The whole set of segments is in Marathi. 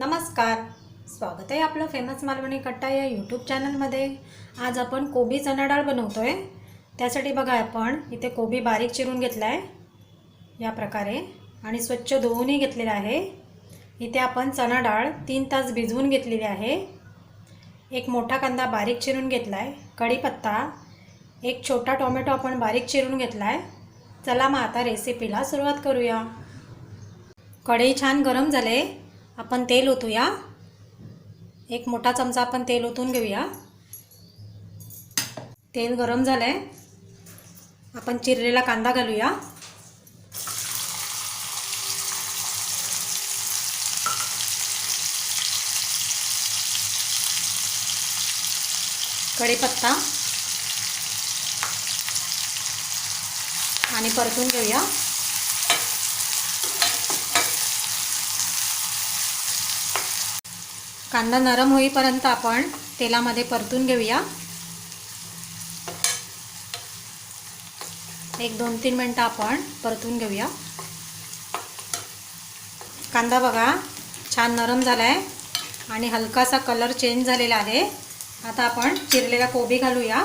नमस्कार. स्वागत आहे आपलं फेमस मालवणी कट्टा या यूट्यूब चॅनलमध्ये आज आपण कोबी चणा डाळ बनवतो आहे त्यासाठी बघा आपण इथे कोबी बारीक चिरून घेतला आहे या प्रकारे. आणि स्वच्छ धुवूनही घेतलेला आहे. इथे आपण चणा डाळ तीन तास भिजवून घेतलेली आहे. एक मोठा कांदा बारीक चिरून घेतला आहे कढीपत्ता एक छोटा टोमॅटो आपण बारीक चिरून घेतला आहे चला मग आता रेसिपीला सुरुवात करूया. कढई छान गरम झाले. आपण तेल ओतूया. एक मोठा चमचा आपण तेल ओतून घेऊया. तेल गरम झालं आहे आपण चिरलेला कांदा घालूया. कढीपत्ता. आणि परतून घेऊया. कांदा नरम होईपर्यंत आपण तेलामध्ये परतून घेऊया. एक दोन तीन मिनटं आपण परतून घेऊया. कांदा बघा छान नरम झाला आहे आणि हलकासा कलर चेंज झालेला आहे. आता आपण चिरलेला कोबी घालूया.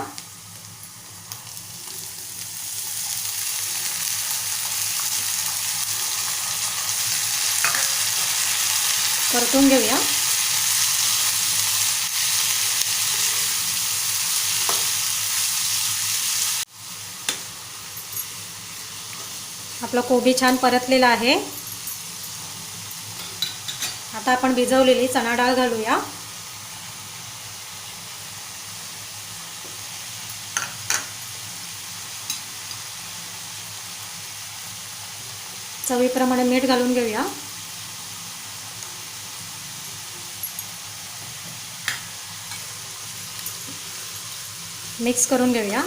परतून घेऊया. आपला कोबी छान परतलेला आहे. आता आपण भिजवलेली चणा डाळ घालूया. चवीप्रमाणे मीठ घालून घेऊया. मिक्स करून घेऊया.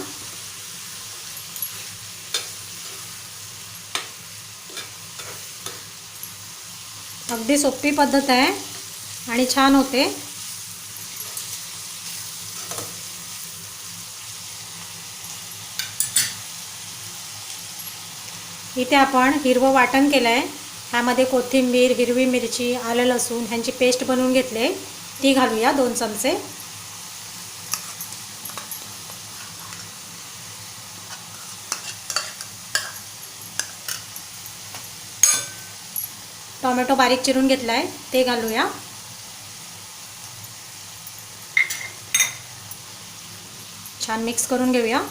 अगदी सोपी पद्धत आहे आणि छान होते. इथे आपण हिरवं वाटण केलं आहे ह्यामध्ये कोथिंबीर हिरवी मिरची आलं लसूण ह्यांची पेस्ट बनवून घेतले. ती घालूया दोन चमचे. टोमॅटो बारीक चिरून घेतला आहे ते घालूया. छान मिक्स करून घेऊया.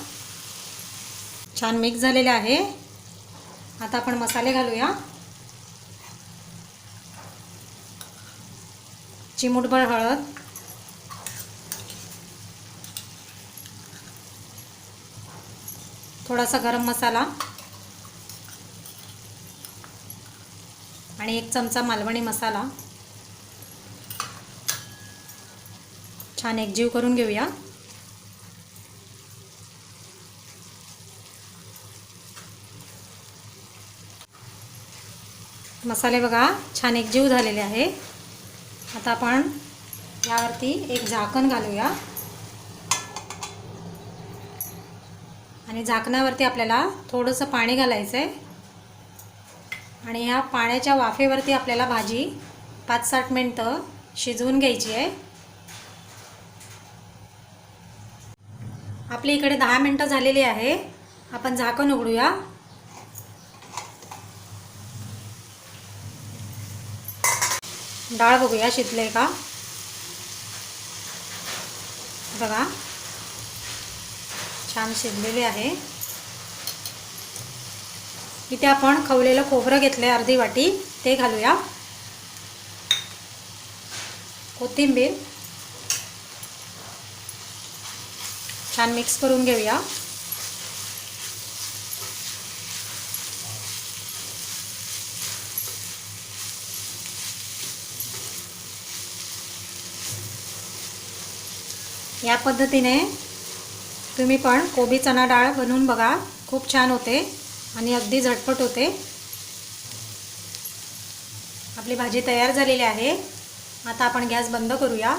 छान मिक्स झालेले आहे. आता आपण मसाले घालूया. चिमूटभर हळद. थोडासा गरम मसाला. आणि एक चमचा मालवणी मसाला. छान एकजीव करून घेऊया. मसाले बघा छान एकजीव झालेले आहे. आता आपण यावरती एक झाकण घालूया. आणि झाकणावरती आपल्याला थोडंसं पाणी घालायचं आहे आणि ह्या पाण्याच्या वाफेवरती आपल्याला भाजी पाच साठ मिनटं शिजवून घ्यायची आहे. आपली इकडे दहा मिनटं झालेली आहे. आपण झाकण उघडूया. डाळ बघूया शिजले का? बघा. छान शिजलेली आहे. इथे आपण खवलेलं खोबरं घेतलं आहे अर्धी वाटी ते घालूया. कोथिंबीर. छान मिक्स करून घेऊया. या पद्धतीने तुम्ही पण कोबी चणा डाळ बनवून बघा. खूप छान होते. आणि अगदी झटपट होते. आपली भाजी तयार झालेली आहे. आता आपण गॅस बंद करूया.